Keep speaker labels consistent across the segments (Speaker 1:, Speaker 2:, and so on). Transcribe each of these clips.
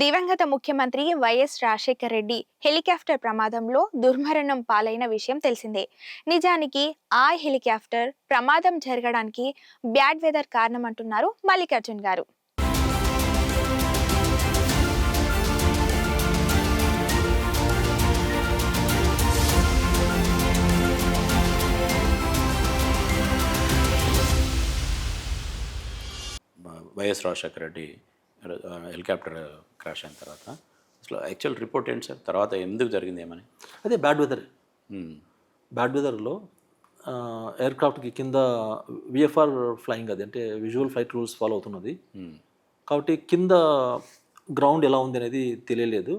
Speaker 1: దివంగత ముఖ్యమంత్రి YS Rajasekhar Reddy helicopter ప్రమాదంలో దుర్మరణం పాలైన విషయం తెలిసిందే. నిజానికి ఆ హెలికాప్టర్ ప్రమాదం జరగడానికి బ్యాడ్ వెదర్ కారణమంటున్నారు మల్లికార్జున్ గారు.
Speaker 2: YS Rajasekhara Reddy helicopter crash అయిన తర్వాత. అసలు యాక్చువల్ రిపోర్ట్ ఏంటి సార్? తర్వాత ఎందుకు జరిగింది ఏమని?
Speaker 3: అదే బ్యాడ్ వెదర్. బ్యాడ్ వెదర్లో ఎయిర్ క్రాఫ్ట్కి కింద విఎఫ్ఆర్ ఫ్లయింగ్ అది అంటే విజువల్ ఫ్లైట్ రూల్స్ ఫాలో అవుతున్నది. కాబట్టి కింద గ్రౌండ్ ఎలా ఉంది అనేది తెలియలేదు.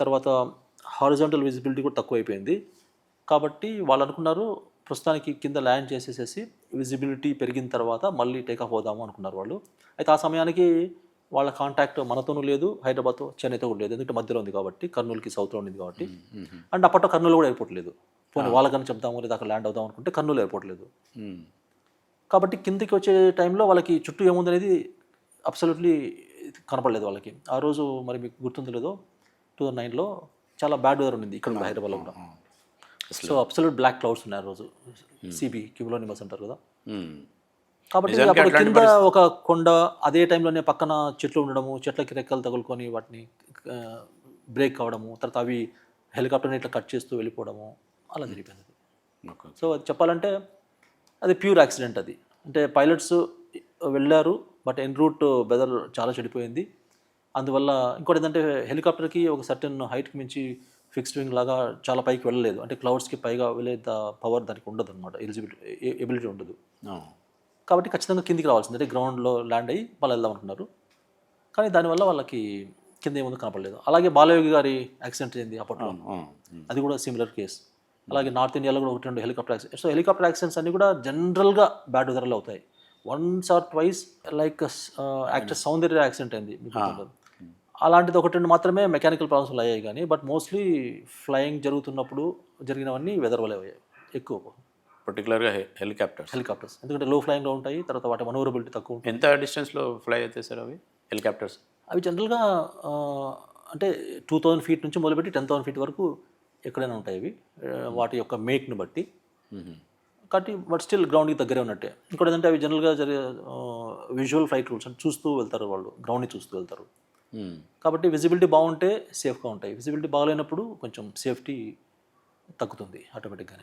Speaker 3: తర్వాత హారిజాంటల్ విజిబిలిటీ కూడా తక్కువ అయిపోయింది కాబట్టి వాళ్ళు అనుకున్నారు ప్రస్తుతానికి కింద ల్యాండ్ చేసేసేసి విజిబిలిటీ పెరిగిన తర్వాత మళ్ళీ టేకాఫ్ అవుదాము అనుకున్నారు వాళ్ళు. అయితే ఆ సమయానికి వాళ్ళ కాంటాక్ట్ మనతోనూ లేదు హైదరాబాద్తో చెన్నైతో కూడా లేదు. ఎందుకంటే మధ్యలో ఉంది కాబట్టి కర్నూలుకి సౌత్లో ఉంది కాబట్టి. అండ్ అప్పట్లో కర్నూలు కూడా ఎయిర్పోర్ట్ లేదు. పోనీ వాళ్ళకన్నా చెప్దాము లేదా అక్కడ ల్యాండ్ అవుదాం అనుకుంటే కర్నూలు ఎయిర్పోర్ట్ లేదు. కాబట్టి కిందికి వచ్చే టైంలో వాళ్ళకి చుట్టూ ఏముంది అనేది అబ్సల్యూట్లీ కనపడలేదు వాళ్ళకి. ఆ రోజు మరి మీకు గుర్తుందో లేదో టూ థౌజండ్ నైన్లో చాలా బ్యాడ్ వెదర్ ఉంది ఇక్కడ కూడా హైదరాబాద్లో కూడా. సో అబ్సల్యూట్ బ్లాక్ క్లౌడ్స్ ఉన్నాయి ఆ రోజు. సిబి క్యూబులో నిమస్ అంటారు కదా. కాబట్టి అప్పుడు కింద ఒక కొండ అదే టైంలోనే పక్కన చెట్లు ఉండడము చెట్లకి రెక్కలు తగులుకొని వాటిని బ్రేక్ కావడము తర్వాత అవి హెలికాప్టర్ని ఇట్లా కట్ చేస్తూ వెళ్ళిపోవడము అలా జరిగిపోయింది
Speaker 2: ఓకే.
Speaker 3: సో అది చెప్పాలంటే అది ప్యూర్ యాక్సిడెంట్ అది. అంటే పైలట్స్ వెళ్ళారు బట్ ఎన్ రూట్ వెదర్ చాలా చెడిపోయింది. అందువల్ల ఇంకోటి ఏంటంటే హెలికాప్టర్కి ఒక సర్టెన్ హైట్కి మించి ఫిక్స్డ్ వింగ్ లాగా చాలా పైకి వెళ్ళలేదు. అంటే క్లౌడ్స్కి పైగా వెళ్ళేంత పవర్ దానికి ఉండదు అనమాట ఎలిజిబిలిటీ ఎబిలిటీ ఉండదు. కాబట్టి ఖచ్చితంగా కిందికి రావాల్సింది. అంటే గ్రౌండ్లో ల్యాండ్ అయ్యి వాళ్ళు వెళ్దాం అనుకున్నారు. కానీ దానివల్ల వాళ్ళకి కింద ఏముందో కనపడలేదు. అలాగే బాలయోగి గారి యాక్సిడెంట్ అయింది అప్పట్లో. అది కూడా సిమిలర్ కేస్ అలాగే నార్త్ ఇండియాలో కూడా ఒకటి రెండు helicopter accident so helicopter accidents అన్ని కూడా జనరల్గా బ్యాడ్ వెదర్లో అవుతాయి. Once or twice like actor Soundarya accident అయింది. అలాంటిది ఒకటి రెండు మాత్రమే మెకానికల్ ప్రాబ్లమ్స్ అయ్యాయి కానీ బట్ మోస్ట్లీ ఫ్లయింగ్ జరుగుతున్నప్పుడు జరిగినవన్నీ వెదర్ వల్ల అయ్యాయి. ఎక్కువ.
Speaker 2: పర్టికులర్గా హెలికాప్టర్స్
Speaker 3: హెలికాప్టర్స్ ఎందుకంటే లో ఫ్లయింగ్లో ఉంటాయి తర్వాత వాటి మనోరబిలిటీ తక్కువ ఉంటుంది.
Speaker 2: ఎంత డిస్టెన్స్లో ఫ్లై అవుతాయి సార్ అవి? హెలికాప్టర్స్
Speaker 3: అవి జనరల్గా అంటే టూ థౌజండ్ ఫీట్ నుంచి మొదలుపెట్టి టెన్ థౌసండ్ ఫీట్ వరకు ఎక్కడైనా ఉంటాయి ఇవి. ఆ, వాటి యొక్క మేక్ని బట్టి.
Speaker 2: మ్మ్.
Speaker 3: కాబట్టి బట్ స్టిల్ గ్రౌండ్కి దగ్గరే ఉన్నట్టే. ఇంకోటి ఏంటంటే అవి జనరల్గా జరిగే విజువల్ ఫ్లైట్ రూల్స్ అంటే చూస్తూ వెళ్తారు వాళ్ళు. గ్రౌండ్ని చూస్తూ వెళ్తారు.
Speaker 2: మ్మ్.
Speaker 3: కాబట్టి విజిబిలిటీ బాగుంటే సేఫ్గా ఉంటాయి. విజిబిలిటీ బాగాలేనప్పుడు కొంచెం సేఫ్టీ తగ్గుతుంది ఆటోమేటిక్గానే